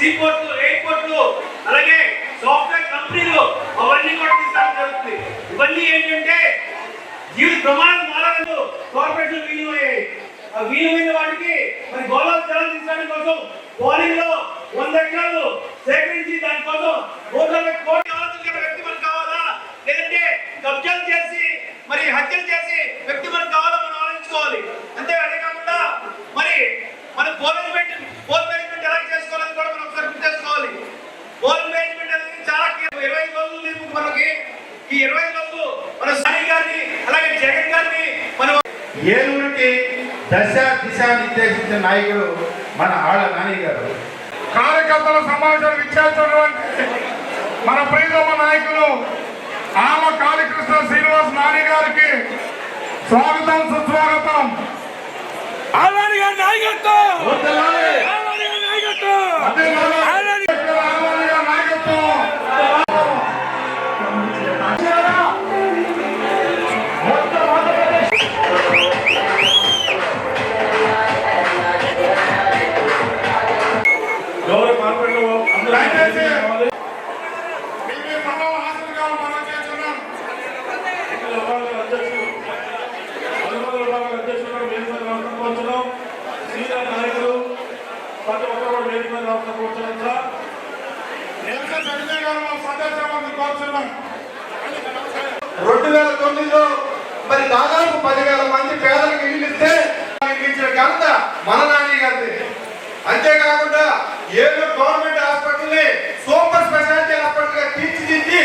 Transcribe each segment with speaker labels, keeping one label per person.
Speaker 1: సీపోర్ట్లు ఎయిర్పోర్ట్లు అలాగే సాఫ్ట్వేర్ కంపెనీలు అవన్నీ కూడా తీసుకోవడం జరుగుతుంది. ఇవన్నీ ఏంటంటే జీవిత ప్రమాణం మారాలను కార్పొరేట్లు విలీనమయ్యాయి ఆ విలీనమైన వాటికి మరి గోళాలు జలాలు తీసుకోవడం కోసం పోలింగ్లో వంద ఎకరాలు సేకరించి దానికోసం కోట్ల కోటి ఆలోచన వ్యక్తి మనకు కావాలా? లేదంటే కబ్జాలు చేసి మరి హత్యలు చేసి వ్యక్తి మనకు కావాలా? మనం ఆలోచించుకోవాలి. అంతే అదే కాకుండా మరి మనం పోలింగ్ పెట్టి పోల్ మేనేజ్మెంట్ ఎలా చేసుకోవాలని కూడా మనం మేనేజ్మెంట్ అనేది చాలా కీలకం. ఇరవై రోజులు మనకి ఈ ఇరవై రోజులు మన సాయి గారిని అలాగే జగన్ గారిని మనం
Speaker 2: ఏలూరుకి దశ దిశ నిర్దేశించిన నాయకుడు మన ఆళ్ళ నాని గారు.
Speaker 3: కార్యకర్తల ఇచ్చేస్తున్నటువంటి మన ప్రియతమ నాయకులు ఆమ కాళీకృష్ణ శ్రీనివాస్ నాని గారికి స్వాగతం సుస్వాగతం.
Speaker 4: నాయకత్వం! నాయకత్వం!
Speaker 3: గారి
Speaker 2: రెండు వేల తొమ్మిదిలో మరి దాదాపు పదివేల మంది పేదలకు ఇల్లు ఇస్తే ఇచ్చిన ఘనత మన నాని గారిది. అంతేకాకుండా ఏదో గవర్నమెంట్ హాస్పిటల్ని సూపర్ స్పెషాలిటీ హాస్పిటల్గా తీర్చిదిద్ది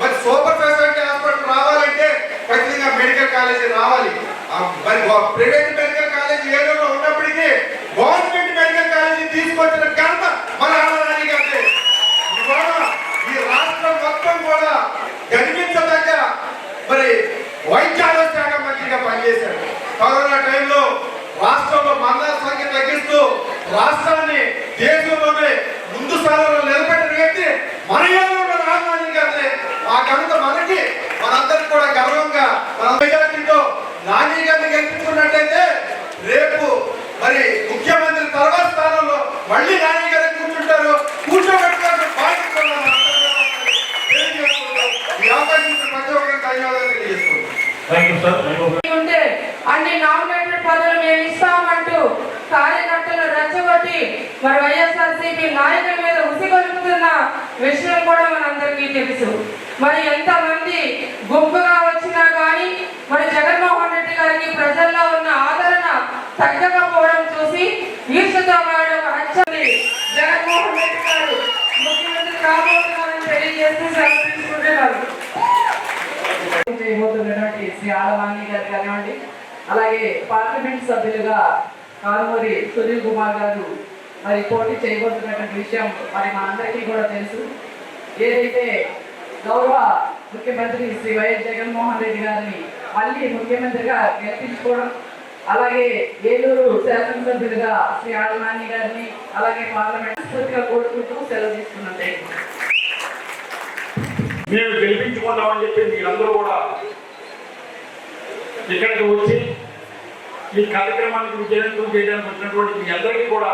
Speaker 2: మరి సూపర్ స్పెషాలిటీ హాస్పిటల్ రావాలంటే ఖచ్చితంగా మెడికల్ కాలేజీ రావాలి. మరి ప్రైవేట్ మెడికల్ కాలేజీ ఏదో ఉన్నప్పటికీ గవర్నమెంట్ మెడికల్ కాలేజీ తీసుకొచ్చిన ఘనత మన నాని గారిది ఇవాళ ఈ రాష్ట్రం మొత్తం కూడా గర్వించదగ్గ మరి వైద్య ఆరోగ్య శాఖ మంత్రిగా పనిచేశారు. కరోనా టైంలో రాష్ట్రంలో మరణాల సంఖ్య తగ్గిస్తూ రాష్ట్రాన్ని దేశంలోనే ముందు స్థానంలో నిలబెట్టిన వ్యక్తి మన ఏలూరు రాజధాని గారి ఆ కనుక మనకి మనందరికి కూడా గర్వంగా మన మెజార్టీతో నాని గారిని గెలిపించుకున్నట్టయితే రేపు మరి ముఖ్యమంత్రి తర్వాత స్థానంలో మళ్ళీ నాని గారు కూర్చుంటారు కూర్చోబెట్టుకోవాల్సిన బాధ్యత కూడా మనందరిలో ఉందని తెలియజేసుకుంటూ ఈ అవకాశం ఇచ్చిన ప్రతి ఒక్కరికి ధన్యవాదాలు తెలియజేసుకుంటాం
Speaker 5: thank you sir thank you
Speaker 6: ఉంటే అన్ని నామినేటెడ్ పదవులు మేము ఇస్తామంటూ కార్యకర్తలు రెచ్చగొట్టి మరి వైఎస్ఆర్సీపీ నాయకుల మీద ఉసిగొలుపుతున్న విషయం కూడా మనందరికీ తెలుసు. మరి ఎంతమంది గుంపుగా వచ్చినా కానీ మరి జగన్మోహన్ రెడ్డి గారికి ప్రజల్లో ఉన్న ఆదరణ తగ్గకపోవడం చూసి ఈర్షతో మారడం హత్యని జగన్మోహన్ రెడ్డి గారు ముఖ్యమంత్రి కాబోతున్నారని తెలియజేస్తూ సెలవు తీసుకుంటున్నారు. చేయబోతున్నటువంటి శ్రీ ఆలవాణి గారు కానివ్వండి అలాగే పార్లమెంట్ సభ్యులుగా కారుమూరి సునీల్ కుమార్ గారు మరి పోటీ చేయబోతున్నటువంటి విషయం మరి మనందరికీ కూడా తెలుసు. ఏదైతే గౌరవ ముఖ్యమంత్రి శ్రీ వైఎస్ జగన్మోహన్ రెడ్డి గారిని మళ్ళీ ముఖ్యమంత్రిగా గెలిపించుకోవడం అలాగే ఏలూరు శాసనసభ్యులుగా శ్రీ ఆడవాణి గారిని అలాగే పార్లమెంట్ సభ్యులుగా కోరుకుంటూ సెలవు తీసుకున్నట్టే
Speaker 5: మేము గెలిపించుకుంటామని చెప్పి మీరందరూ కూడా ఇక్కడికి వచ్చి ఈ కార్యక్రమానికి విజయవంతం చేయడానికి వచ్చినటువంటి మీ అందరికీ కూడా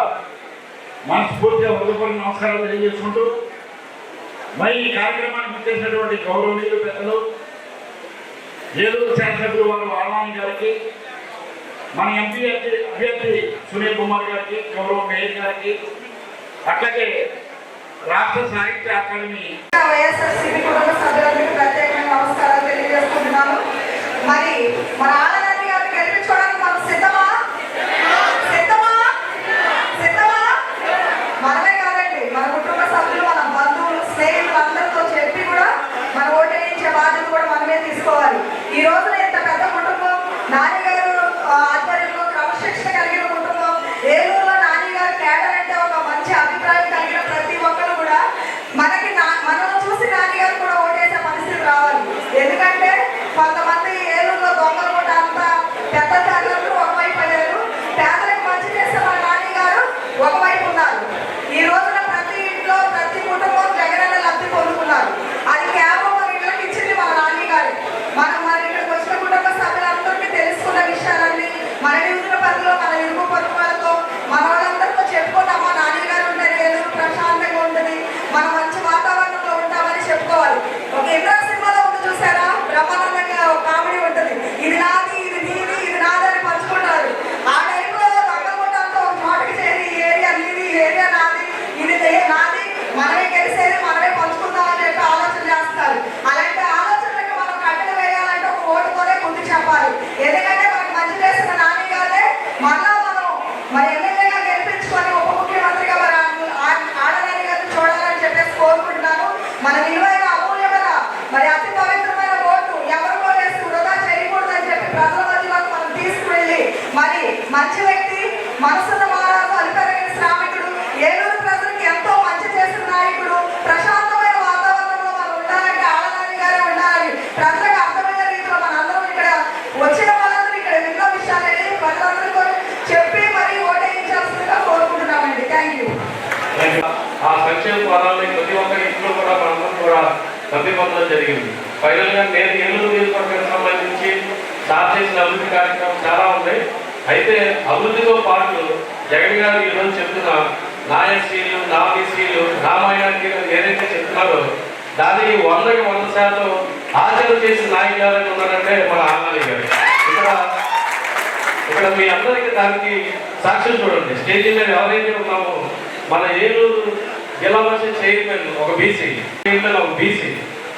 Speaker 5: మనస్ఫూర్తిగా హృదయపూర్వక నమస్కారాలు తెలియజేసుకుంటూ మరి ఈ కార్యక్రమానికి వచ్చేసినటువంటి గౌరవనీయులు పెద్దలు ఏలూరు శాసనసభ్యులు వారు ఆనాని గారికి మన ఎంపీ అభ్యర్థి సునీల్ కుమార్ గారికి గౌరవ మేయర్ గారికి అట్లాగే రాష్ట్ర సాహిత్య అకాడమీ
Speaker 7: వైఎస్ఆర్సీపీ కుటుంబ సభ్యులందరికీ ప్రత్యేకంగా నమస్కారాలు తెలియజేస్తున్నాను మరి మన ఆనందాన్ని గారిని గెలిపించుకోవడానికి మనం సిద్ధమా సిద్ధమా సిద్ధమా మనమే కాదండి మన కుటుంబ సభ్యులు మన బంధువులు స్నేహితులు అందరితో చెప్పి కూడా మన ఓటేయించే బాధ్యత కూడా మనమే తీసుకుంటాం తెలుసుకోవాలి ఈ రోజున ఇంత పెద్ద కుటుంబం నాని గారు ఆ, ఆధ్వర్యంలో క్రమశిక్షణ కలిగిన కుటుంబం ఏలూరులో నాని గారు కేడర్ అంటే ఒక మంచి అభిప్రాయం కలిగిన ప్రతి ఒక్కరు కూడా మనకి నా- మనల్ని చూసి నాని గారు కూడా ఓటేసే పరిస్థితి రావాలి ఎందుకంటే కొంతమంది ఏలూరులో దొంగలు కూడా అంతా పెద్ద తల్లులు ఒకవైపు అయ్యారు పేదలకు మంచి చేసే మన నాని గారు ఒకవైపు ఉన్నారు ఈ రోజున ప్రతి ఇంట్లో ప్రతి కుటుంబం జగనన్న లబ్ధి పొందుతున్నారు అది కేవలం మన ఇళ్ళకి ఇచ్చింది మన నాని గారు మనం మన ఇక్కడికి వచ్చిన కుటుంబ సభ్యులందరికీ తెలుసుకున్న విషయాలన్నీ మన నిధుల పరిధిలో మన ఇరుగు పొరుగు వాళ్ళతో మన వాళ్ళందరితో చెప్పుకున్నాం మా నాని గారు ఉంటారు ఏలూరు ప్రశాంతంగా ఉంటుంది మనం మంచి వాతావరణంలో ఉంటామని చెప్పుకోవాలి ఒక ఇంద్రా సినిమాలో ఉంది చూసారా బ్రహ్మానందంగా ఒక కామెడీ ఉంటుంది ఇది నాది ఇది నీది ఇది నాదని పంచుకుంటారు ఆ టైంలో దొంగలగొట్టాలతో ఒక చోటకి చేరి ఈ ఏరియా నీది ఈ ఏరియా నాది ఇది నే- నాది మనమే గెలిసేది మనమే పంచుకుందాం అని చెప్పి ఆలోచన చేస్తారు అలాంటి ఆలోచనలకు మనం కట్టెలు వేయాలంటే ఒక ఓటుతోనే ముందు చెప్పాలి ఎందుకంటే మనకు మంచి చేసిన నాని గారే మళ్ళా మనం మరి ఎమ్మెల్యేగా గెలిపించుకొని ఉప ముఖ్యమంత్రిగా మరి ఆడనాని గారిని చూడాలని చెప్పేసి కోరుకుంటున్నాను మన విలువైన అమూల్యమైన మరి అతి పవిత్రమైన ఓటు ఎవరు వేసి వృధా చేయకూడదు అని చెప్పి ప్రజల మధ్యలోకి మనం తీసుకువెళ్ళి మరి మంచి వ్యక్తి మనసున్న మారాలు అలిపెరగిన శ్రామికుడు. ఏలూరు ప్రజలకు ఎంతో మంచి చేసిన నాయకుడు. ప్రశాంతమైన వాతావరణంలో మనం ఉండాలంటే గారే ప్రజలకు అర్థమయ్యే రీతిలో మనందరం ఇక్కడ వచ్చిన వాళ్ళందరూ ఇక్కడ ఎన్నో విషయాలని చెప్పి ఓటేయించాల్సిందిగా కోరుకుంటున్నామండి. థ్యాంక్ యూ
Speaker 8: ఆ సంక్షేమ పదాలని ప్రతి ఒక్క ఇంట్లో కూడా మనందరం కూడా లబ్ధి జరిగింది. ఫైనల్గా నేను ఏలూరు నియోజకవర్గానికి సంబంధించి స్టార్ట్ చేసిన అభివృద్ధి కార్యక్రమం చాలా ఉన్నాయి అయితే అభివృద్ధితో పాటు జగన్ గారు ఈరోజు చెప్తున్న నా ఎస్సీలు నా బీసీలు నా మైనార్టీలు ఏదైతే చెప్తున్నారో దానికి వందకి వంద శాతం ఆచరణ చేసిన నాయకులు ఎవరైనా ఉన్నారంటే మన ఆనాలి గారు. ఇక్కడ ఇక్కడ మీ అందరికీ దానికి సాక్ష్యం చూడండి. స్టేజ్ మీద ఎవరైతే ఉన్నామో మన ఏలూరు జిల్లా పరిషత్ చైర్మన్ ఒక బీసీ చైర్మన్ ఒక బీసీ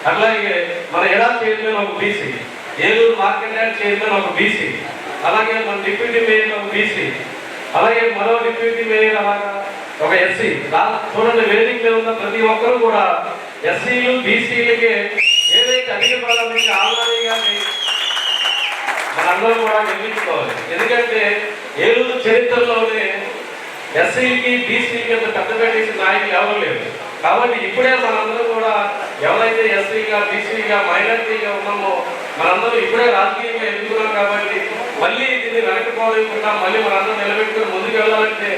Speaker 8: అట్లాగే మన ఎడా చైర్మన్ ఒక BC Eluru market yard chairman ఒక బీసీ అలాగే మన డిప్యూటీ మేయర్ ఒక బీసీ అలాగే మరో డిప్యూటీ మేయర్ అలాగా ఒక ఎస్సీ. చూడండి వేదిక ఉన్న ప్రతి ఒక్కరు కూడా ఎస్సీలు బీసీలకి ఏదైతే అధిక ప్రాధాన్యత ఆల్రెడీ గారిని మనందరం కూడా నిర్మించుకోవాలి. ఎందుకంటే ఏలూరు చరిత్రలోనే ఎస్సీకి బీసీకి అంత పెద్ద పెట్టేసిన నాయకులు ఎవరు లేరు. కాబట్టి ఇప్పుడే మనందరం కూడా ఎవరైతే ఎస్సీగా బీసీగా మైనార్టీగా ఉన్నామో మనందరం ఇప్పుడే రాజకీయంగా ఎదుగుతున్నాం కాబట్టి మళ్ళీ దీన్ని వెనకపోలేకుండా మళ్ళీ మనందరం నిలబెట్టుకుని ముందుకు వెళ్ళాలంటే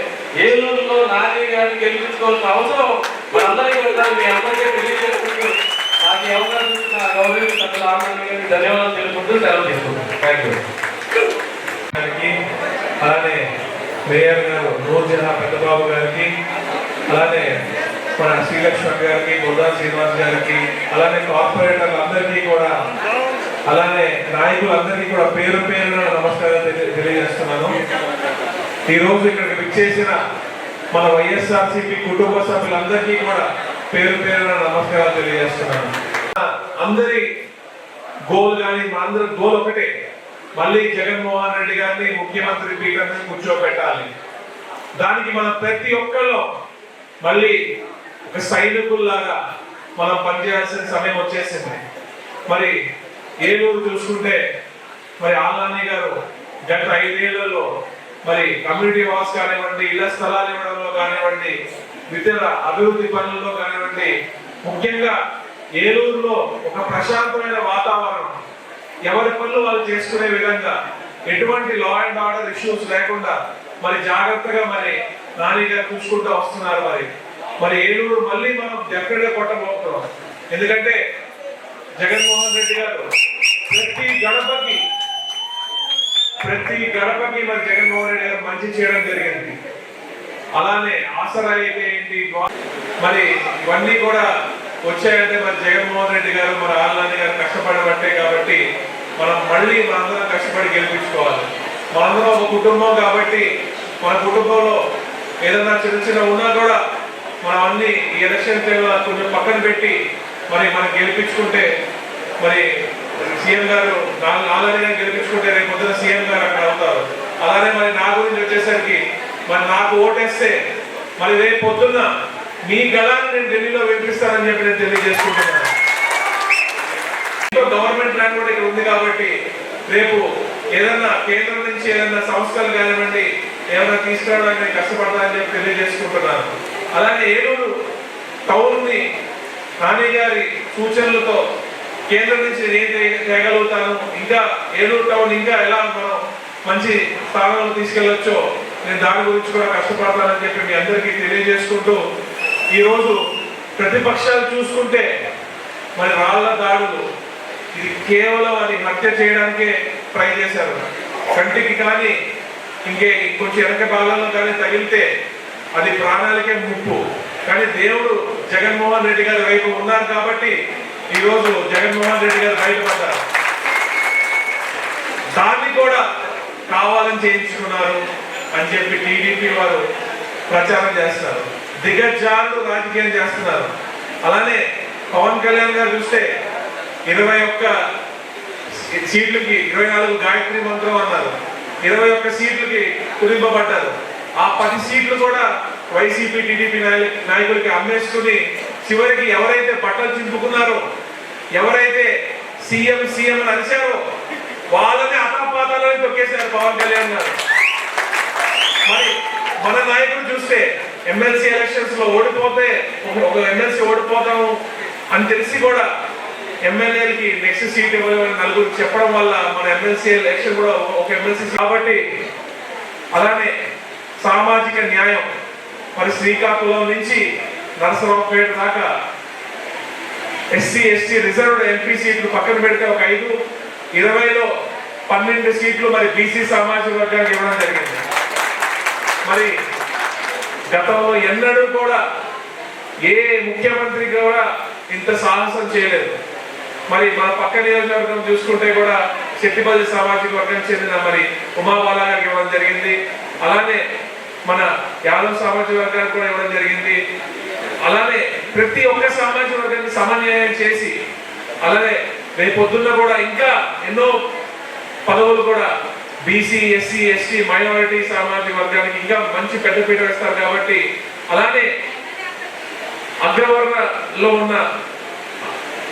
Speaker 8: ఏలూరులో నాని గారిని గెలిపించుకోవాల్సిన అవసరం మనందరికీ ఉండాలి. మీ అందరికీ తెలియజేసుకుంటూ నాకు ఈ అవకాశం ఇచ్చిన గౌరవ సభ్యుల ఆనంద్ గారికి ధన్యవాదాలు తెలుపుకుంటూ సెలవు తీసుకుంటాను థ్యాంక్ యూ
Speaker 9: అలానే మేయర్ గారు నూర్జహా పెద్దబాబు గారికి అలానే మన శ్రీలక్ష్మణ్ గారికి బుర్రా శ్రీనివాస్ గారికి అలానే కార్పొరేటర్లు అందరికీ కూడా అలానే నాయకులందరికీ కూడా పేరు పేరున నమస్కారం తెలియజేస్తున్నాను. ఈ రోజు ఇక్కడికి విచ్చేసిన మన వైఎస్ఆర్సీపీ కుటుంబ సభ్యులందరికీ కూడా పేరు పేరున నమస్కారాలు తెలియజేస్తున్నాను. అందరి గోల్ కానీ మా అందరి గోల్ ఒకటే మళ్ళీ జగన్మోహన్ రెడ్డి గారిని ముఖ్యమంత్రి పీఠాన్ని కూర్చోబెట్టాలి. దానికి మనం ప్రతి ఒక్కళ్ళు మళ్ళీ సైనికుల్లాగా మనం పనిచేయాల్సిన సమయం వచ్చేసింది. మరి ఏలూరు చూసుకుంటే మరి ఆలాని గారు గత ఐదేళ్ళలో మరి కమ్యూనిటీ హాల్స్ కానివ్వండి ఇళ్ళ స్థలాలు ఇవ్వడంలో కానివ్వండి ఇతర అభివృద్ధి పనుల్లో కానివ్వండి ముఖ్యంగా ఏలూరులో ఒక ప్రశాంతమైన వాతావరణం. ఎవరి పనులు వాళ్ళు చేసుకునే విధంగా ఎటువంటి లా అండ్ ఆర్డర్ ఇష్యూస్ లేకుండా మరి జాగ్రత్తగా మరి నాని గారు చూసుకుంటూ వస్తున్నారు మరి. మరి ఏలూరు మళ్ళీ మనం డెఫినెట్ కొట్టబోతున్నాం. ఎందుకంటే జగన్మోహన్ రెడ్డి గారు ప్రతి గడపకి ప్రతి గడపకి మరి జగన్మోహన్ రెడ్డి గారు మంచి చేయడం జరిగింది. అలానే ఆసరా అయితే ఏంటి మరి ఇవన్నీ కూడా వచ్చాయంటే మరి జగన్మోహన్ రెడ్డి గారు మరి ఆల్లాని గారు కష్టపడబట్టే కాబట్టి మనం మళ్ళీ మనందరం కష్టపడి గెలిపించుకోవాలి. మనందరం ఒక కుటుంబం కాబట్టి మన కుటుంబంలో ఏదైనా చిన్న చిన్న ఉన్నా కూడా మనం అన్ని ఈ ఎలక్షన్ కొంచెం పక్కన పెట్టి మరి మనం గెలిపించుకుంటే మరి సీఎం గారు నాలుగు గారు గెలిపించుకుంటే రేపు పొద్దున సీఎం గారు అక్కడ అవుతారు. అలానే మరి నా గురించి వచ్చేసరికి మరి నాకు ఓటేస్తే మరి రేపు పొద్దున్న మీ గళాన్ని నేను ఢిల్లీలో వినిపిస్తానని చెప్పి నేను తెలియజేసుకుంటున్నాను. గవర్నమెంట్ ప్లాన్ కూడా ఇక్కడ ఉంది కాబట్టి రేపు ఏదన్నా కేంద్రం నుంచి ఏదన్నా సంస్థలు కానివ్వండి ఏమైనా తీసుకురావడానికి నేను కష్టపడతానని చెప్పి తెలియజేసుకుంటున్నాను. అలానే ఏలూరు టౌన్ని నాని గారి సూచనలతో కేంద్రం నుంచి నేను చేయగలుగుతాను ఇంకా ఏలూరు టౌన్ ఇంకా ఎలా మనం మంచి స్థానంలో తీసుకెళ్ళొచ్చో నేను దాని గురించి కూడా కష్టపడతానని చెప్పి మీ అందరికీ తెలియజేసుకుంటూ ఈరోజు ప్రతిపక్షాలు చూసుకుంటే మరి రాళ్ళ దాడులు ఇది కేవలం అది హత్య చేయడానికే ట్రై చేశారు. కంటికి కానీ ఇంకే కొంచెం వెనక భాగంలో కానీ తగిలితే అది ప్రాణాలకే ముప్పు. కానీ దేవుడు జగన్మోహన్ రెడ్డి గారి వైపు ఉన్నారు కాబట్టి ఈరోజు జగన్మోహన్ రెడ్డి గారు బయటపడ్డారు. దాన్ని కూడా కావాలని చేయించుకున్నారు అని చెప్పి టీడీపీ వారు ప్రచారం చేస్తారు. దిగజారుడు రాజకీయం చేస్తున్నారు. అలానే పవన్ కళ్యాణ్ గారు చూస్తే ఇరవై ఒక్క సీట్లకి ఇరవై నాలుగు గాయత్రి మంత్రం అన్నారు. ఇరవై ఒక్క సీట్లకి కుదింపబడ్డారు. ఆ పది సీట్లు కూడా వైసీపీ టీడీపీ నాయకులకి అమ్మేసుకుని చివరికి ఎవరైతే బట్టలు చింపుకున్నారో ఎవరైతే సీఎం సీఎం అని అరిచారో వాళ్ళని అతపాతాలని తొక్కేశారు పవన్ కళ్యాణ్ గారు. మరి మన నాయకులు చూస్తే ఎమ్మెల్సీ ఎలక్షన్స్లో ఓడిపోతే ఒక- ఎమ్మెల్సీ ఓడిపోతాము అని తెలిసి కూడా ఎమ్మెల్యేలకి నెక్స్ట్ సీట్ ఇవ్వలేమని నలుగురు చెప్పడం వల్ల మన ఎమ్మెల్సీ ఎలక్షన్ కూడా ఒక ఎమ్మెల్సీ కాబట్టి అలానే సామాజిక న్యాయం. మరి శ్రీకాకుళం నుంచి నరసరావుపేట దాకా ఎస్సీ ఎస్టీ రిజర్వ్డ్ ఎంపీ సీట్లు పక్కన పెడితే ఒక ఐదు ఇరవైలో పన్నెండు సీట్లు మరి బీసీ సామాజిక వర్గానికి ఇవ్వడం జరిగింది. మరి గతంలో ఎన్నడూ కూడా ఏ ముఖ్యమంత్రి కూడా ఇంత సాహసం చేయలేదు. మరి మన పక్క నియోజకవర్గం చూసుకుంటే కూడా శెట్టిపల్లి సామాజిక వర్గానికి చెందిన మరి ఉమాబాలా గారికి ఇవ్వడం జరిగింది. అలానే మన యాదవ్ సామాజిక వర్గానికి కూడా ఇవ్వడం జరిగింది. అలానే ప్రతి ఒక్క సామాజిక వర్గాన్ని సమన్వయం చేసి అలానే రేపొద్దున్న కూడా ఇంకా ఎన్నో పదవులు కూడా బీసీ ఎస్సీ ఎస్టీ మైనారిటీ సామాజిక వర్గానికి ఇంకా మంచి పెద్దపీట వేస్తారు కాబట్టి అలానే అగ్రవర్ణలో ఉన్న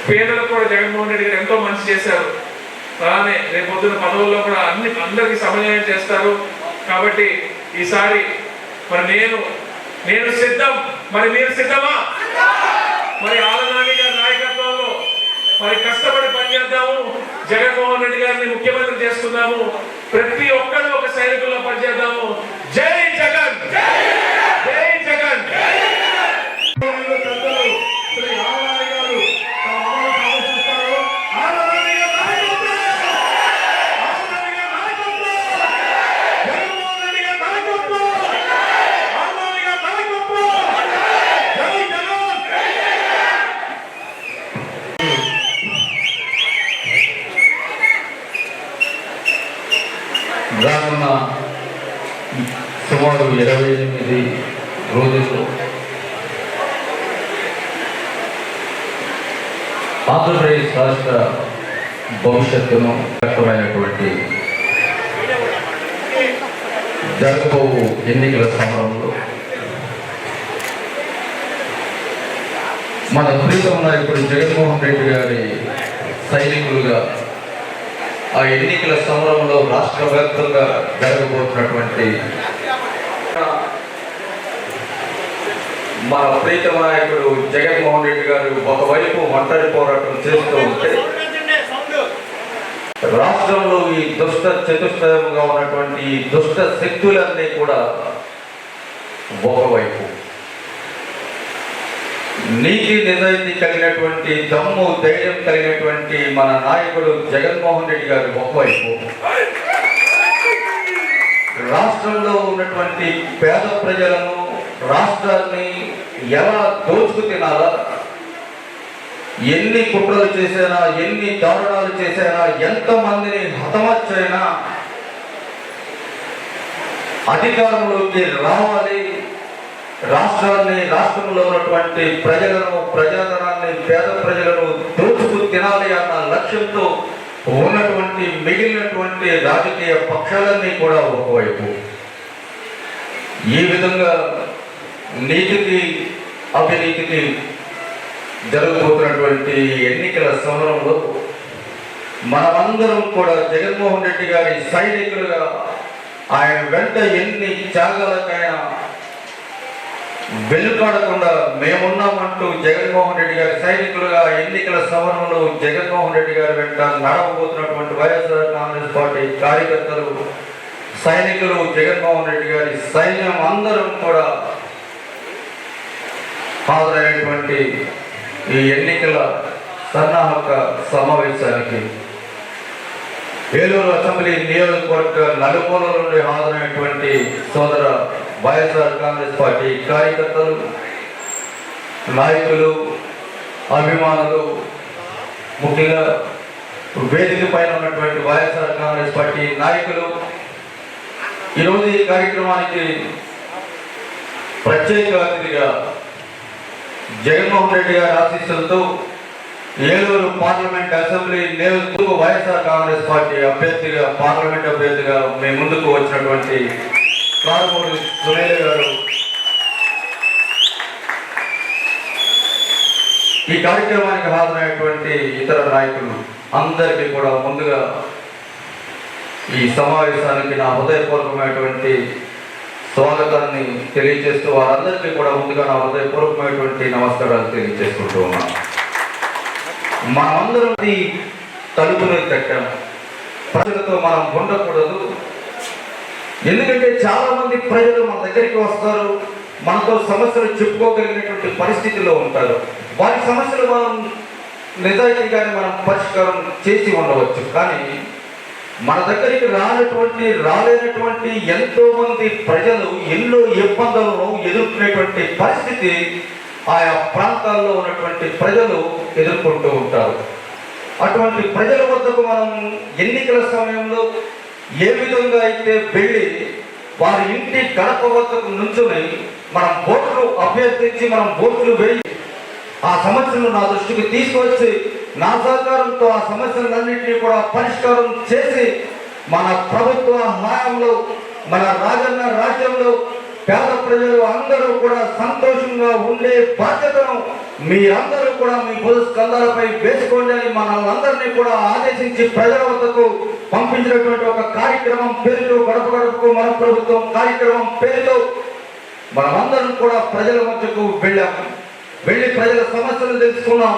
Speaker 9: పేదలకు కూడా జగన్మోహన్ రెడ్డి గారు ఎంతో మంచి చేశారు. అలానే రేపు పొద్దున్న పదవుల్లో కూడా అన్ని అందరికీ సమన్వయం చేస్తారు. కాబట్టి ఈసారి మరి నేను నేను సిద్ధం. మరి మీరు సిద్ధమా? మరి ఆలనాని గారి నాయకత్వంలో మరి కష్టపడి పనిచేద్దాము. జగన్మోహన్ రెడ్డి గారిని ముఖ్యమంత్రి చేసుకుందాము ప్రతి ఒక్కరు ఒక సైనికుల్లో పనిచేద్దాము. జై జగన్! జై జగన్
Speaker 3: పెద్దలు శ్రీ ఆలనాని గారు తమ అమలు సమర్పిస్తారు. ఆలనాని గారి నాయకత్వం! ఆలనాని గారి నాయకత్వం! జగన్మోహన్ రెడ్డి గారి నాయకత్వం! ఆలనాని గారి నాయకత్వం! జై జగన్!
Speaker 10: రానున్న సుమారు ఇరవై ఎనిమిది రోజుల్లో ఆంధ్రప్రదేశ్ రాష్ట్ర భవిష్యత్తును వ్యక్తమైనటువంటి జరగబోవు ఎన్నికల సమయంలో మన ప్రీతం నాయకుడు జగన్మోహన్ రెడ్డి గారి సైనికులుగా ఆ ఎన్నికల సమరంలో రాష్ట్ర వ్యాప్తంగా జరగబోతున్నటువంటి మన ప్రీత నాయకుడు జగన్మోహన్ రెడ్డి గారు ఒకవైపు ఒంటరి పోరాటం చేస్తూ ఉంటే రాష్ట్రంలో ఈ దుష్ట చతుష్టయంగా ఉన్నటువంటి ఈ దుష్ట శక్తులన్నీ కూడా ఒకవైపు. నీతి నిజాయితీ కలిగినటువంటి దమ్ము ధైర్యం కలిగినటువంటి మన నాయకుడు జగన్మోహన్ రెడ్డి గారు ఒకవైపు. రాష్ట్రంలో ఉన్నటువంటి పేద ప్రజలను రాష్ట్రాన్ని ఎలా దోచుకు తినాలా ఎన్ని కుట్రలు చేసినా ఎన్ని దారుణాలు చేసినా ఎంతమందిని హతమచ్చైనా అధికారంలోకి రావాలి. రాష్ట్రాన్ని రాష్ట్రంలో ఉన్నటువంటి ప్రజలను ప్రజాధనాన్ని పేద ప్రజలను దోచుకు తినాలి అన్న లక్ష్యంతో ఉన్నటువంటి మిగిలినటువంటి రాజకీయ పక్షాలన్నీ కూడా ఒకవైపు. ఈ విధంగా నీతికి అవినీతికి జరగబోతున్నటువంటి ఎన్నికల సమరంలో మనమందరం కూడా జగన్మోహన్ రెడ్డి గారి సైనికులుగా ఆయన వెంట ఎన్ని త్యాగాలకైనా వెనుకాడకుండా మేమున్నామంటూ జగన్మోహన్ రెడ్డి గారి సైనికులుగా ఎన్నికల సమరంలో జగన్మోహన్ రెడ్డి గారి వెంట నడవబోతున్నటువంటి వైఎస్ఆర్ కాంగ్రెస్ పార్టీ కార్యకర్తలు సైనికులు జగన్మోహన్ రెడ్డి గారి సైన్యం అందరం కూడా హాజరైనటువంటి ఈ ఎన్నికల సన్నాహక సమావేశానికి ఏలూరు అసెంబ్లీ నియోజకవర్గ నలుమూల నుండి హాజరైనటువంటి సోదర వైఎస్ఆర్ కాంగ్రెస్ పార్టీ కార్యకర్తలు నాయకులు అభిమానులు ముఖ్యంగా వేదిక పైన ఉన్నటువంటి వైఎస్ఆర్ కాంగ్రెస్ పార్టీ నాయకులు ఈరోజు ఈ కార్యక్రమానికి ప్రత్యేక అతిథిగా జగన్మోహన్ రెడ్డి గారి ఆశీస్సులతో ఏలూరు పార్లమెంట్ అసెంబ్లీ నేతృత్వ వైఎస్ఆర్ కాంగ్రెస్ పార్టీ అభ్యర్థిగా పార్లమెంట్ అభ్యర్థిగా మీ ముందుకు వచ్చినటువంటి కారుమూరి సునీల్ గారు. ఈ కార్యక్రమానికి హాజరైనటువంటి ఇతర నాయకులు అందరికీ కూడా ముందుగా ఈ సమావేశానికి నా హృదయపూర్వకమైనటువంటి స్వాగతాన్ని తెలియజేస్తూ వారందరికీ కూడా ముందుగా నా హృదయపూర్వకమైనటువంటి నమస్కారాలు తెలియజేసుకుంటూ ఉన్నాను మనమందరం ఈ తలుపును తట్టాం. ప్రజలతో మనం ఉండకూడదు. ఎందుకంటే చాలా మంది ప్రజలు మన దగ్గరికి వస్తారు. మనతో సమస్యలు చెప్పుకోగలిగినటువంటి పరిస్థితిలో ఉంటారు. వారి సమస్యలు మనం నిజాయితీగానే మనం పరిష్కారం చేసి ఉండవచ్చు. కానీ మన దగ్గరికి రానటువంటి రాలేనటువంటి ఎంతో మంది ప్రజలు ఎన్నో ఇబ్బందులను ఎదుర్కొనేటువంటి పరిస్థితి ఆయా ప్రాంతాల్లో ఉన్నటువంటి ప్రజలు ఎదుర్కొంటూ ఉంటారు. అటువంటి ప్రజల వద్దకు మనం ఎన్నికల సమయంలో ఏ విధంగా అయితే వెళ్ళి వారి ఇంటి గడప వద్దకు నుంచుని మనం ఓట్లు అభ్యర్థించి మనం ఓట్లు వేయి ఆ సమస్యను నా దృష్టికి తీసుకొచ్చి నా సహకారంతో ఆ సమస్యలన్నింటినీ కూడా పరిష్కారం చేసి మన ప్రభుత్వ హయాంలో మన రాజన్న రాజ్యంలో పేద ప్రజలు అందరూ కూడా సంతోషంగా ఉండే బాధ్యతను మీరందరూ కూడా మీ పొదు స్కందాలపై వేసుకోండి అని మనల్ని అందరినీ కూడా ఆదేశించి ప్రజల వద్దకు పంపించినటువంటి ఒక కార్యక్రమం పేరుతో గడప గడపకు మన ప్రభుత్వం కార్యక్రమం పేరుతో మనమందరం కూడా ప్రజల మధ్యకు వెళ్ళాము. వెళ్ళి ప్రజల సమస్యలు తెలుసుకున్నాం.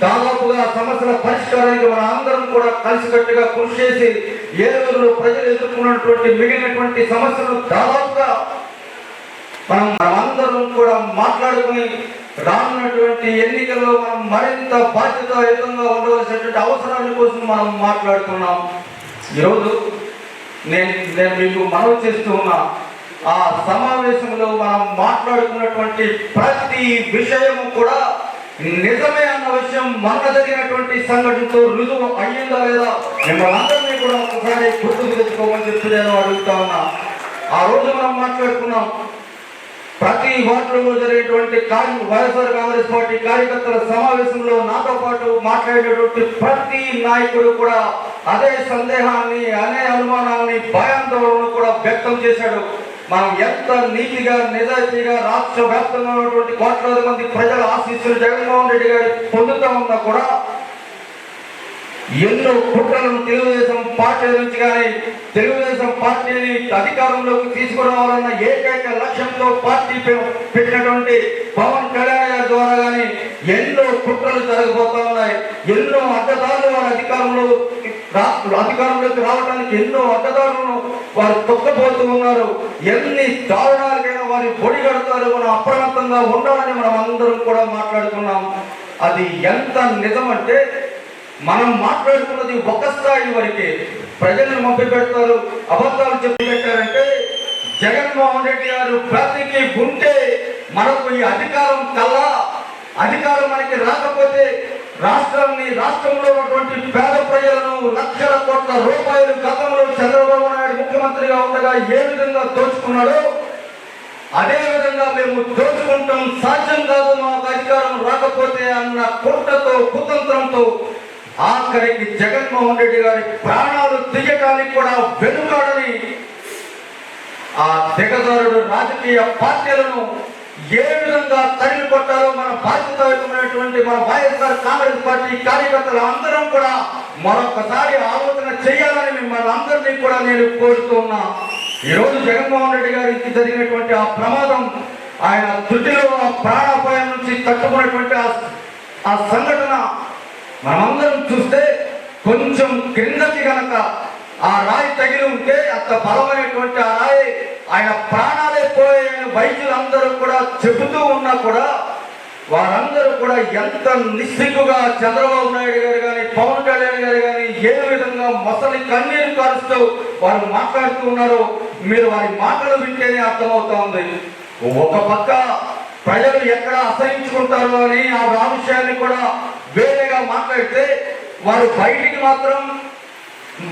Speaker 10: దాదాపుగా సమస్యల పరిష్కారానికి మన అందరం కూడా కలిసికట్టుగా కృషి చేసి ఏలూరులో ప్రజలు ఎదుర్కొన్నటువంటి మిగిలినటువంటి సమస్యలు దాదాపుగా మనం మనమందరం కూడా మాట్లాడుకుని రానున్నటువంటి ఎన్నికల్లో మనం మరింత బాధ్యతాయుతంగా ఉండవలసినటువంటి అవసరాల కోసం మనం మాట్లాడుతున్నాం. ఈరోజు నేను నేను మీకు మనవి చేస్తూ ఉన్నా ఆ సమావేశంలో మనం మాట్లాడుకున్నటువంటి ప్రతి విషయము కూడా నిజమే అన్న విషయం మన జరిగినటువంటి సంఘటనతో రుజువు అయ్యిందా లేదా మిమ్మల్ని అందరినీ కూడా ఒకసారి గుర్తుకు తెచ్చుకోమని చెప్పి నేను అడుగుతా ఉన్నా. ఆ రోజు మనం మాట్లాడుకున్నాం. ప్రతి వార్డులో జరిగేటువంటి కార్య వైఎస్ఆర్ కాంగ్రెస్ పార్టీ కార్యకర్తల సమావేశంలో నాతో పాటు మాట్లాడేటువంటి ప్రతి నాయకుడు కూడా అదే సందేహాన్ని అనే అనుమానాన్ని భయాందోళనను కూడా వ్యక్తం చేశాడు. మనం ఎంత నీతిగా నిజాయితీగా రాష్ట్ర వ్యాప్తంగా ఉన్నటువంటి కోట్లాది మంది ప్రజల ఆశీస్సులు జగన్మోహన్ రెడ్డి గారు పొందుతా ఉన్నా కూడా ఎన్నో కుట్రలను తెలుగుదేశం పార్టీ నుంచి కానీ తెలుగుదేశం పార్టీని అధికారంలోకి తీసుకురావాలన్న ఏకైక లక్ష్యంతో పార్టీ పెట్టినటువంటి పవన్ కళ్యాణ్ గారి ద్వారా కానీ ఎన్నో కుట్రలు జరగబోతా ఉన్నాయి. ఎన్నో అడ్డదారులు వారి అధికారంలో రా- అధికారంలోకి రావడానికి ఎన్నో అడ్డదారులను వారు తొక్కబోతూ ఉన్నారు. ఎన్ని దారుణాలకైనా వారి పొడి కడతారు మనం అప్రమత్తంగా ఉండాలని మనం అందరం కూడా మాట్లాడుకున్నాం అది ఎంత నిజమంటే మనం మాట్లాడుకున్నది ఒక స్థాయి వరకే. ప్రజలను మభ్య పెడతారు అబద్ధాలు చెప్పి పెట్టారంటే జగన్మోహన్ రెడ్డి గారు ప్రతికి ఉంటే మనకు ఈ అధికారం కల్లా. అధికారం మనకి రాకపోతే రాష్ట్రాన్ని రాష్ట్రంలో ఉన్నటువంటి పేద ప్రజలను లక్షల కోట్ల రూపాయలు గతంలో చంద్రబాబు నాయుడు ముఖ్యమంత్రిగా ఉండగా ఏ విధంగా దోచుకున్నాడో అదే విధంగా మేము దోచుకుంటాం. సాధ్యం కాదు మాకు అధికారం రాకపోతే అన్న కుట్రతో కుతంత్రంతో ఆఖరికి జగన్మోహన్ రెడ్డి గారి ప్రాణాలు తీయటానికి కూడా వెనుకాడని ఆ తెగదారుడు రాజకీయ పార్టీలను ఏ విధంగా తరిమి కొట్టాలో మన బాధ్యతయుతమైనటువంటి మన వైఎస్ఆర్ కాంగ్రెస్ పార్టీ కార్యకర్తలు అందరం కూడా మరొకసారి ఆలోచన చేయాలని మిమ్మల్ని అందరినీ కూడా నేను కోరుతూ ఉన్నా. ఈరోజు జగన్మోహన్ రెడ్డి గారికి జరిగినటువంటి ఆ ప్రమాదం ఆయన తుటిలో ఆ ప్రాణాపాయం నుంచి తట్టుకున్నటువంటి ఆ సంఘటన మనమందరం చూస్తే కొంచెం క్రిందకి గనక ఆ రాయి తగిలి ఉంటే అంత బలమైనటువంటి ఆ రాయి ఆయన ప్రాణాలే పోయాయని వైద్యులందరూ కూడా చెబుతూ ఉన్నా కూడా వారందరూ కూడా ఎంత నిస్సిగ్గుగా చంద్రబాబు నాయుడు గారు కానీ పవన్ కళ్యాణ్ గారు కానీ ఏ విధంగా మొసలి కన్నీరు కారుస్తూ వారు మాట్లాడుతూ ఉన్నారో మీరు వారి మాటలు వింటేనే అర్థమవుతా ఉంది. ఒక పక్క ప్రజలు ఎక్కడ అసహించుకుంటారో అని ఆ విషయాన్ని కూడా వేరేగా మాట్లాడితే వారు బయటికి మాత్రం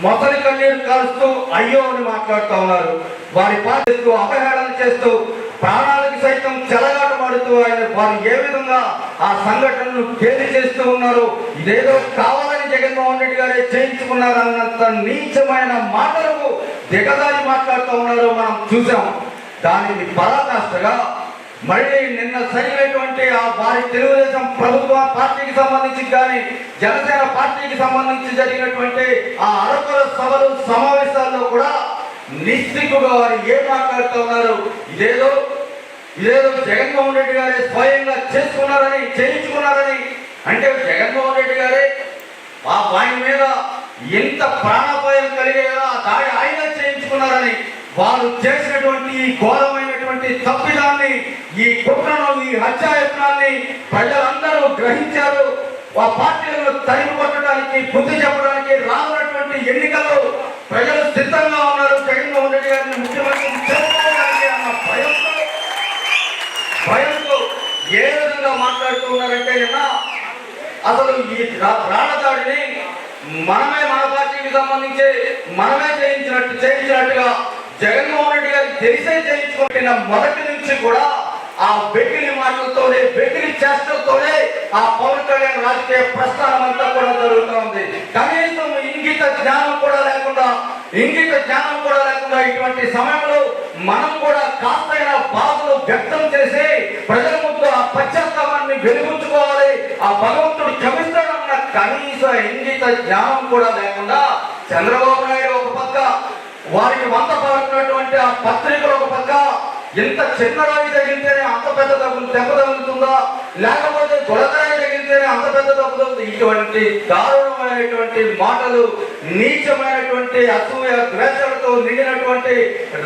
Speaker 10: మొసలి కన్నీరు కలుస్తూ అయ్యో అని మాట్లాడుతూ ఉన్నారు. వారి పాటిస్తూ అపహేళన చేస్తూ ప్రాణాలకు సైతం చెలగాటమాడుతూ ఆయన వారు ఏ విధంగా ఆ సంఘటనను కేలి చేస్తూ ఉన్నారు ఇదేదో కావాలని జగన్మోహన్ రెడ్డి గారే చేయించుకున్నారన్నంత నీచమైన మాటలకు దిగదారి మాట్లాడుతూ ఉన్నారో మనం చూసాం. దానికి పరాకాష్ఠగా మళ్ళీ నిన్న సరిగినటువంటి ఆ వారి తెలుగుదేశం ప్రభుత్వ పార్టీకి సంబంధించి కానీ జనసేన పార్టీకి సంబంధించి జరిగినటువంటి ఆ అరకుల సభలు సమావేశాల్లో కూడా నిస్సిగ్గుగా వారు ఏం మాట్లాడుతూ ఉన్నారు? ఇదేదో ఇదేదో జగన్మోహన్ రెడ్డి గారే స్వయంగా చేసుకున్నారని చేయించుకున్నారని. అంటే జగన్మోహన్ రెడ్డి గారే ఆ వాయి మీద ఎంత ప్రాణాపాయం కలిగేలా ఆ దాడి ఆయన చేయించుకున్నారని. వారు చేసినటువంటి ఈ ఘోరమైనటువంటి తప్పిదాన్ని ఈ కుట్రను ఈ హత్యాయత్నాన్ని ప్రజలందరూ గ్రహించారు. ఆ పార్టీలను తరిమి కొట్టడానికి బుద్ధి చెప్పడానికి రానున్నటువంటి ఎన్నికల్లో ప్రజలు సిద్ధంగా ఉన్నారు. జగన్మోహన్ రెడ్డి గారిని ముఖ్యమంత్రి చేసుకోవడానికి అన్న భయంతో భయంతో ఏ విధంగా మాట్లాడుతూ ఉన్నారంటే నిన్న అసలు ఈ రా- మనమే మన పార్టీకి సంబంధించి మనమే చేయించినట్టు చేయించినట్టుగా జగన్మోహన్ రెడ్డి గారికి తెలిసే చేయించుకుంటున్న మొదటి నుంచి కూడా ఆ బెకిలి మాటలతోనే బెకిలి చేష్టలతోనే ఆ పవన్ కళ్యాణ్ రాజకీయ ప్రస్థానం అంతా కూడా జరుగుతూ ఉంది. కనీసం ఇంగిత జ్ఞానం కూడా లేకుండా ఇంగిత జ్ఞానం కూడా లేకుండా ఇటువంటి సమయంలో మనం కూడా కాస్తైనా బాధలు వ్యక్తం చేసి ప్రజల ముందు ఆ పశ్చాత్తాపాన్ని వెలుగుంచుకోవాలి ఆ భగవంతుడు క్షమిస్తాడన్న కనీస ఇంగిత జ్ఞానం కూడా లేకుండా చంద్రబాబు వారికి వంద పడుతున్నటువంటి ఆ పత్రికలు ఒక పక్క ఎంత చిన్న రాయి తగిలితేనే అంత పెద్ద దెబ్బ దెబ్బ తగులుతుందా? లేకపోతే దొరకరాయి తగిలితేనే అంత పెద్ద దెబ్బ తగులుతుంది? ఇటువంటి దారుణమైనటువంటి మాటలు నీచమైనటువంటి అసూయ ద్వేషాలతో నిండినటువంటి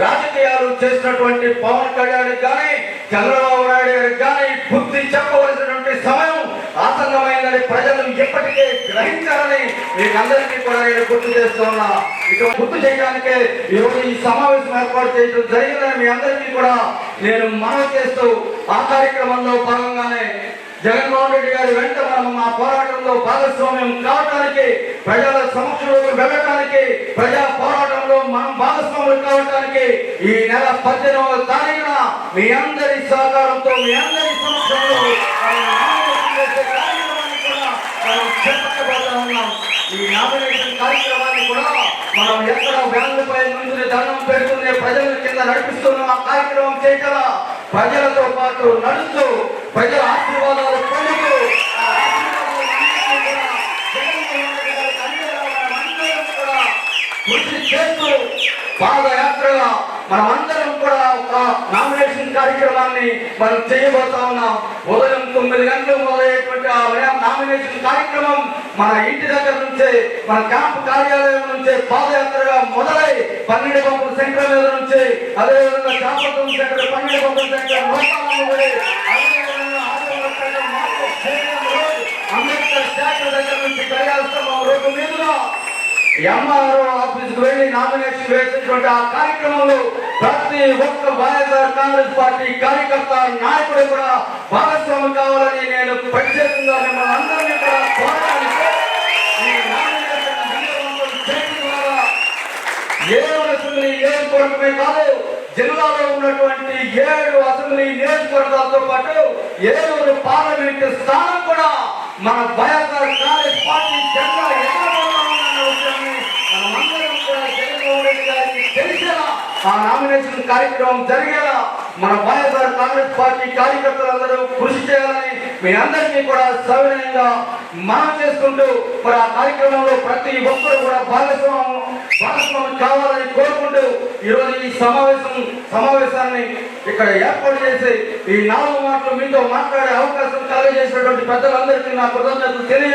Speaker 10: రాజకీయాలు చేసినటువంటి పవన్ కళ్యాణ్ కానీ చంద్రబాబు నాయుడు గారికి కానీ బుద్ధి చెప్పవలసినటువంటి సమయం ఆసన్నమైందని ప్రజలు ఎప్పటికే గ్రహించాలని మీకందరికీ కూడా నేను గుర్తు చేస్తున్నా ఇక గుర్తు చేయడానికే ఈరోజు ఈ సమావేశం ఏర్పాటు చేయడం జరిగిందని మీ అందరికీ కూడా నేను మనవి చేస్తూ ఆ కార్యక్రమంలో భాగంగానే జగన్మోహన్ రెడ్డి గారి వెంట మనం ఆ పోరాటంలో భాగస్వామ్యం కావడానికి ప్రజల సమక్షంలోకి వెళ్ళటానికి ప్రజా పోరాటంలో మనం భాగస్వాములు కావడానికి ఈ నెల పద్దెనిమిదవ తారీఖున మీ అందరి సహకారంతో మీ అందరి సమక్షంలో మనం నామినేషన్ వేసే కార్యక్రమాన్ని కూడా మనం చేపట్టబోతా ఉన్నాం ఈ నామినేషన్ కార్యక్రమాన్ని కూడా మనం ఎక్కడ వ్యాన్లపై ముందు దండం పెడుతూనే ప్రజల కింద నడిపిస్తున్న. ఆ కార్యక్రమం చేయగల ప్రజలతో పాటు నడుస్తూ ప్రజల ఆశీర్వాదాలు పొందుతూ కృషి చేస్తూ పాదయాత్రగా మనమందరం కూడా ఒక నామినేషన్ కార్యక్రమాన్ని మనం చేయబోతా ఉన్నాం. ఉదయం తొమ్మిది గంటలు మొదలయ్యేటువంటి ఆ నామినేషన్ కార్యక్రమం మన ఇంటి దగ్గర నుంచే మన క్యాంప్ కార్యాలయం నుంచే పాదయాత్రగా మొదలై పన్నెండు పంపుల సెంటర్ మీద నుంచి అదేవిధంగా చాపతం సెంటర్ పన్నెండు పంపుల సెంటర్ అంబేద్కర్ స్టాచ్యూ దగ్గర నుంచి కళ్యాణ రోడ్డు మీదుగా ఎంఆర్ఓ ఆఫీస్కు వెళ్ళి నామినేషన్ వేసినటువంటి ఆ కార్యక్రమంలో ప్రతి ఒక్క వైఎస్ఆర్ కాంగ్రెస్ పార్టీ కార్యకర్త నాయకుడు కూడా భాగస్వామి కావాలని నేను ప్రత్యేకంగా మిమ్మల్ని అందరినీ కూడా కోరడానికి ఏడు అసెంబ్లీ నియోజకవర్గమే కాదు జిల్లాలో ఉన్నటువంటి ఏడు అసెంబ్లీ నియోజకవర్గాలతో పాటు ఏడు పార్లమెంట్ స్థానం కూడా మన వైఎస్ఆర్ కాంగ్రెస్ పార్టీ జెండా ఎగరబోతామన్న విషయాన్ని మనమందరం కూడా జగన్మోహన్ రెడ్డి గారికి తెలిసేలా ఆ నామినేషన్ కార్యక్రమం జరిగేలా మన వైఎస్ఆర్ కాంగ్రెస్ పార్టీ కార్యకర్తలందరూ కృషి చేయాలని మీ అందరికీ కూడా సవినయంగా మనం చేసుకుంటూ మరి ఆ కార్యక్రమంలో ప్రతి ఒక్కరు కూడా భాగస్వామ్యం భాగస్వామ్యం కావాలని కోరుకుంటూ ఈరోజు ఈ సమావేశం సమావేశాన్ని ఇక్కడ ఏర్పాటు చేసి ఈ నాలుగు మాటలు మీతో మాట్లాడే అవకాశం కలిగజేసినటువంటి పెద్దలందరికీ నా కృతజ్ఞతలు తెలియ